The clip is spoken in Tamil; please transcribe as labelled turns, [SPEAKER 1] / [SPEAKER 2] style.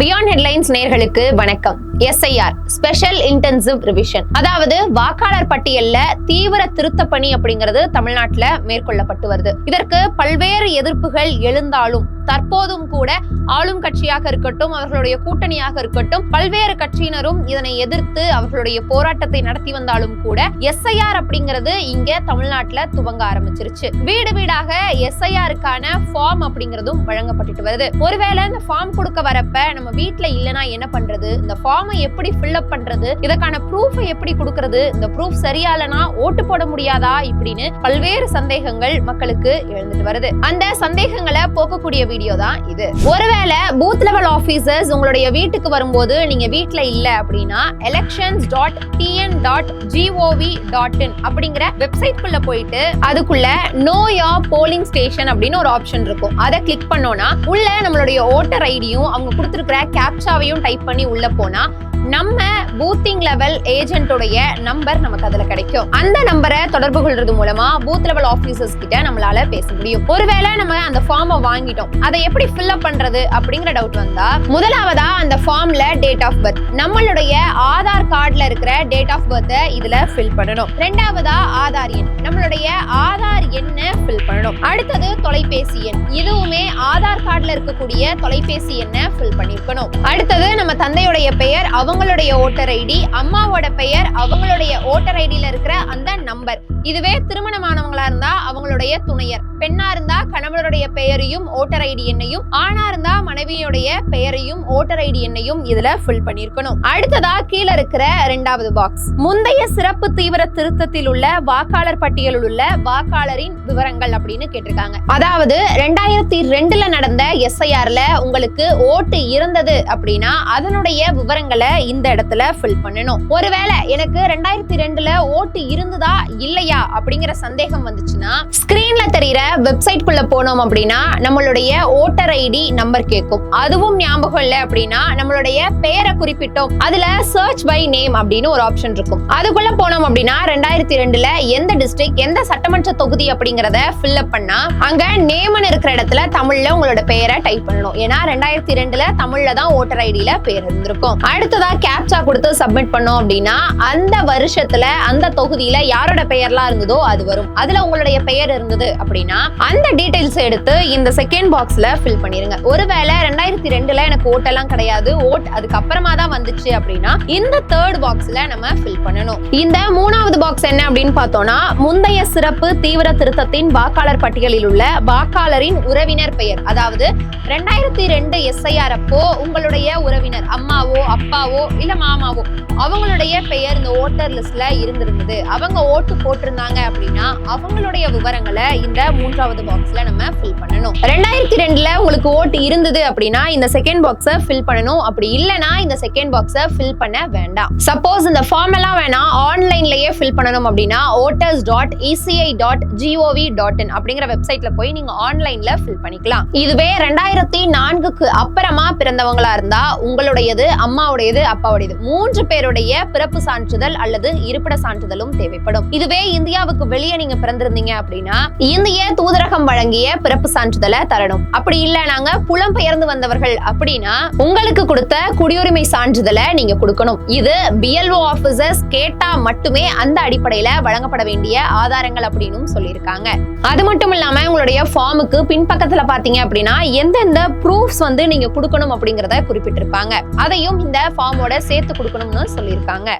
[SPEAKER 1] பியாண்ட் ஹெட்லைன்ஸ் நேர்களுக்கு வணக்கம். எஸ்ஐஆர் ஸ்பெஷல் இன்டென்சிவ் ரிவிஷன் அதாவது வாக்காளர் பட்டியல்ல தீவிர திருத்த பணி அப்படிங்கிறது தமிழ்நாட்டில் மேற்கொள்ளப்பட்டு வருது. இதற்கு பல்வேறு எதிர்ப்புகள் எழுந்தாலும் தற்போதும் கூட ஆளும் கட்சியாக இருக்கட்டும் அவர்களுடைய கூட்டணியாக இருக்கட்டும் பல்வேறு கட்சியினரும் இதனை எதிர்த்து அவர்களுடைய போராட்டத்தை நடத்தி வந்தாலும் கூட எஸ்ஐஆர் அப்படிங்கிறது இங்க தமிழ்நாட்டுல துவங்க ஆரம்பிச்சிருச்சு. வீடு வீடாக எஸ்ஐஆருக்கான ஃபார்ம் அப்படிங்கிறதும் வழங்கப்பட்டுட்டு வருது. ஒருவேளை இந்த ஃபார்ம் கொடுக்க வரப்ப நம்ம வீட்டில் இல்லைன்னா என்ன பண்றது? இந்த ஃபார்மை எப்படி ஃபில்அப் பண்றது? இதற்கான ப்ரூஃபை எப்படி கொடுக்கறது? இந்த ப்ரூஃப் சரியா இல்லனா ஓட்டு போட முடியாதா? இப்படின்னு பல்வேறு சந்தேகங்கள் மக்களுக்கு எழுந்துட்டு வருது. அந்த சந்தேகங்களை போக்கக்கூடிய வீடியோ தான் இது. ஒருவேளை பூத் லெவல் ஆபீசர்ஸ் உங்களுடைய வீட்டுக்கு வரும்போது நீங்க வீட்டுல இல்ல அப்படின்னா elections dot TN dot G O V dot in அப்படிங்கிற வெப்சைட் குள்ள போயிட்டு அதுக்குள்ள நோ யா போலிங் ஸ்டேஷன் அப்படின்னு ஒரு ஆப்ஷன் இருக்கும். அதை கிளிக் பண்ணோம்னா உள்ள நம்மளுடைய ஓட்டர் ஐடியும் அவங்க கொடுத்துருக்கிற கேப்சாவையும் டைப் பண்ணி உள்ள போனா நம்ம பூத்திங் லெவல் ஏஜென்ட்டோடைய நம்பர் நமக்கு அதுல கிடைக்கும். அந்த நம்பரை தொடர்பு கொள்றது மூலமா பூத் லெவல் ஆபீசர்ஸ் கிட்ட நம்மளால பேச முடியும். ஒருவேளை நம்ம அந்த ஃபார்மை வாங்கிட்டோம். அதை எப்படி ஃபில் அப் பண்றது அப்படிங்கிற டவுட் வந்தா முதலாவதா அந்த ஃபார்ம்ல டேட் ஆஃப் பர்த் நம்மளுடைய ஆதார் கார்டுல இருக்கிற டேட் ஆஃப் பர்த்தை இதுல ஃபில் பண்ணணும். ரெண்டாவதா ஆதார் எண் நம்மளுடைய ஆதார் எண்ணை ஃபில் பண்ணணும். அடுத்தது தொலைபேசி எண் இதுவுமே ஆதார் கார்டுல இருக்கக்கூடிய தொலைபேசி எண்ணை ஃபில் பண்ணிருக்கணும். தந்தையுடைய பெயர் அவங்களுடைய ஓட்டர் ஐடி அம்மாவோட பெயர் அவங்களுடைய ஓட்டர் ஐடியில இருக்கிற அந்த நம்பர் இதுவே திருமணமானவங்களா இருந்தா அவங்களுடைய துணையர். பெண்ணா இருந்தா கணவருடைய பெயரையும் ஓட்டர் ஐடி எண்ணையும் ஆணா இருந்தா மனைவியுடைய பெயரையும் ஓட்டர் ஐடி எண்ணையும் இதுல ஃபில் பண்ணிருக்கணும். அடுத்ததா கீழே இருக்கிற ரெண்டாவது பாக்ஸ் முந்தைய சிறப்பு தீவிர திருத்தத்தில் உள்ள வாக்காளர் பட்டியலில் உள்ள வாக்காளரின் விவரங்கள் அப்படின்னு கேட்டிருக்காங்க. அதாவது ரெண்டாயிரத்தி ரெண்டுல நடந்த எஸ்ஐஆர்ல உங்களுக்கு ஓட்டு இருந்தது அப்படின்னா அதனுடைய விவரங்களை இந்த இடத்துல ஃபில் பண்ணணும். ஒருவேளை எனக்கு ரெண்டாயிரத்தி ரெண்டுல ஓட்டு இருந்ததா இல்லையா அப்படிங்கிற சந்தேகம் வந்துச்சுன்னா ஸ்கிரீன்ல தெரியிற வெப்சைட் குள்ள போனோம் அப்படின்னா நம்மளுடைய ஓட்டர் ஐடி நம்பர் கேட்கும். அதுவும் ஞாபகம் இல்லை அப்படின்னா நம்மளுடைய பெயரை குறிப்பிட்டோம். அதுல சர்ச் பை நேம் அப்படின்னு ஒரு ஆப்ஷன் இருக்கும். அதுக்குள்ள போனோம் அப்படின்னா ரெண்டாயிரத்தி ரெண்டுல எந்த டிஸ்ட்ரிக்ட் எந்த சட்டமன்ற தொகுதி அப்படிங்கறத ஃபில் அப் பண்ணா அங்க நேம்னு இருக்கிற இடத்துல தமிழ்ல உங்களோட பெயரை டைப் பண்ணணும். ஏன்னா ரெண்டாயிரத்தி ரெண்டுல தமிழ்ல தான் ஓட்டர் ஐடியில பேர் இருந்திருக்கும். அடுத்ததா கேப்சா கொடுத்து சப்மிட் பண்ணோம் அப்படின்னா அந்த வருஷத்துல அந்த தொகுதியில யாரோட பெயர்லாம் இருந்ததோ அது வரும். அதுல உங்களுடைய பெயர் இருந்தது அப்படின்னா அந்த டீடைல்ஸ் எடுத்து இந்த செகண்ட் பாக்ஸ்ல ஃபில் பண்ணிருங்க. ஒருவேளை ரெண்டாயிரத்தி ரெண்டுல எனக்கு ஓட்டெல்லாம் கிடையாது. ஓட் அதுக்கப்புறமா தான் வந்துச்சு அப்படின்னா இந்த தேர்ட் பாக்ஸ்ல நம்ம ஃபில் பண்ணணும். இந்த மூணாவது பாக்ஸ் என்ன அப்படின்னு பார்த்தோம்னா முந்தைய சிறப்பு தீவிர திருத்தத்தின் வாக்காளர் பட்டியலில் உள்ள வாக்காளரின் உறவினர் பெயர். அதாவது ரெண்டாயிரத்தி ரெண்டு எஸ்ஐஆர் அப்போ உங்களுடைய உறவினர் அம்மாவோ அப்பாவோ இல்ல மாமாவோ அவங்களுடைய பெயர் இந்த ஓட்டர் லிஸ்ட்ல இருந்திருந்தது. அவங்க ஓட்டு போட்டிருந்தாங்க அப்படின்னா அவங்களுடைய விவரங்களை இந்த மூன்றாவது பாக்ஸ்ல நம்ம ஃபில் பண்ணணும். ரெண்டாயிரத்தி ரெண்டுல உங்களுக்கு ஓட்டு இருந்தது அப்படின்னா இந்த செகண்ட் பாக்ஸை ஃபில் பண்ணணும். அப்படி இல்லைன்னா இந்த செகண்ட் பாக்ஸை ஃபில் பண்ண வேண்டாம். சப்போஸ் இந்த ஃபார்ம் எல்லாம் வேணா ஆன்லைன்லயே ஃபில் பண்ணணும் அப்படின்னா voters dot E C I dot G O V dot in அப்படிங்கிற வெப்சைட்ல போய் நீங்க ஆன்லைன்ல ஃபில் பண்ணிக்கலாம். இதுவே ரெண்டாயிரத்தி நான்குக்கு அப்புறமா பிறந்தவங்களா இருந்தா உங்களுடையது அம்மாவுடையது அப்பாவுடையது மூன்று பேருடைய பிறப்பு சான்றிதழ் அல்லது இருப்பிட சான்றிதழும் தேவைப்படும். இதுவே இந்தியாவுக்கு வெளியே நீங்க பிறந்திருந்தீங்க அப்படின்னா இந்திய தூதரகம் வழங்கிய பிறப்பு சான்றிதழை தரணும். அப்படி இல்ல நாங்க புலம்பெயர்ந்து வந்தவர்கள் அப்படின்னா உங்களுக்கு கொடுத்த குடியுரிமை சான்றிதழை நீங்க கொடுக்கணும். இது பிஎல்ஓ ஆபீசர்ஸ் கேட்டா மட்டுமே அந்த அடிப்படையில வழங்கப்பட வேண்டிய ஆதாரங்கள் அப்படின்னு சொல்லியிருக்காங்க. அது மட்டும் இல்லாம உங்களுடைய ஃபார்முக்கு பின்பக்கத்துல பாத்தீங்க அப்படின்னா எந்தெந்த ப்ரூஃப்ஸ் வந்து நீங்க கொடுக்கணும் அப்படிங்கறத குறிப்பிட்டிருப்பாங்க. அதையும் இந்த ஃபார்மோட சேர்த்து கொடுக்கணும்னு சொல்லியிருக்காங்க.